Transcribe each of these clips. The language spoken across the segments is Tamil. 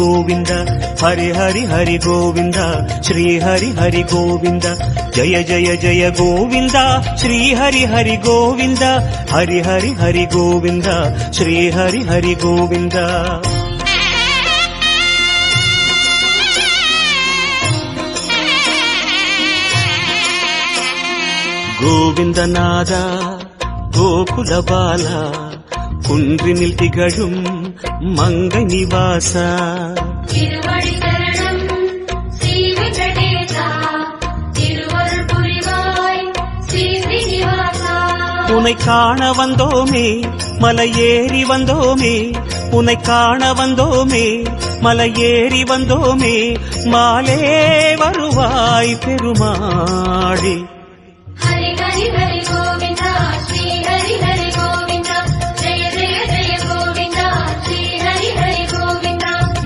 గోవింద హరి హరి హరి గోవింద శ్రీ హరి హరి గోవింద జయ జయ జయ గోవింద శ్రీ హరి హరి గోవింద హరి హరి హరి గోవింద శ్రీ హరి హరి గోవింద. ഗോവിന്ദനാഥ ഗോകുലബാല കുൻറിനിൽ തികഴും மங்கை நிவாசா. திருவடி சரணம் ஸ்ரீ வெங்கடேசா. திருவருள் புரிவாய் ஸ்ரீ ஸ்ரீனிவாசா உனை காண வந்தோமே மலை ஏறி வந்தோமே. உனை காண வந்தோமே மலை ஏறி வந்தோமே. மாலே வருவாய் பெருமாளே.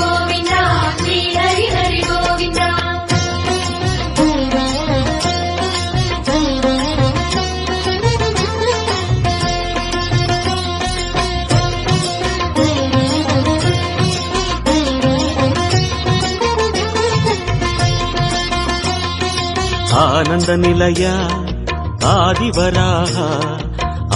கோவிந்தா ஸ்ரீ ஹரி ஹரி கோவிந்தா ஆனந்த நிலையா ஆதிவராக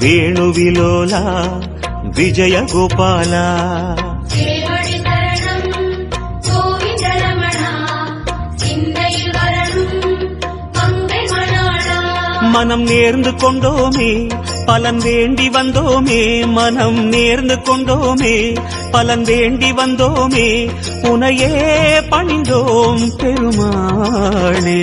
வேணுவிலோலா விஜயகோபாலா. மனம் நேர்ந்து கொண்டோமே பலன் வேண்டி வந்தோமே மனம் நேர்ந்து கொண்டோமே பலன் வேண்டி வந்தோமே உனையே பணிந்தோம் பெருமாளே.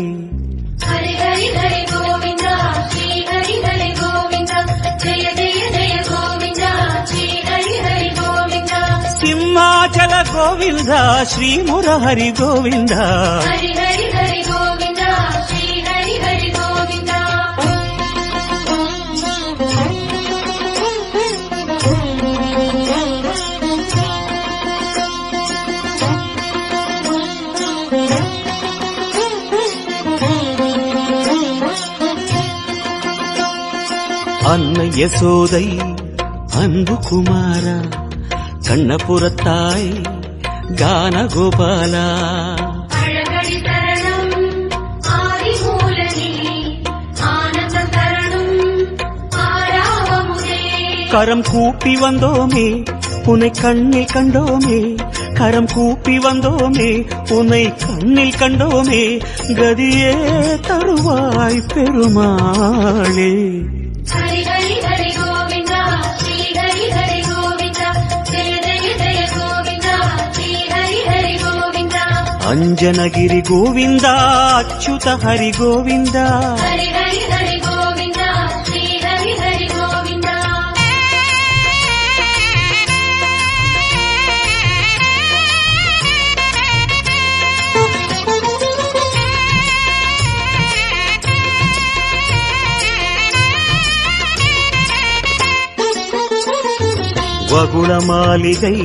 అరుణాచల గోవింద శ్రీ మురహరి గోవింద. అన్న యశోదై అందు కుమారా. கண்ணபுரத்தாய் கான கோபாலா அழகடி தரணம் ஆதிமூலனே ஆனந்தம் தரணும் ஆராவமுதே கரம் கூப்பி வந்தோமே உன்னை கண்ணில் கண்டோமே கரம் கூப்பி வந்தோமே உன்னை கண்ணில் கண்டோமே கதியே தருவாய் பெருமாளே. கோவிந்தா ஸ்ரீ ஹரி ஹரி கோவிந்தா வகுள மாளிகை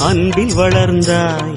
அன்பில் வளர்ந்தாய்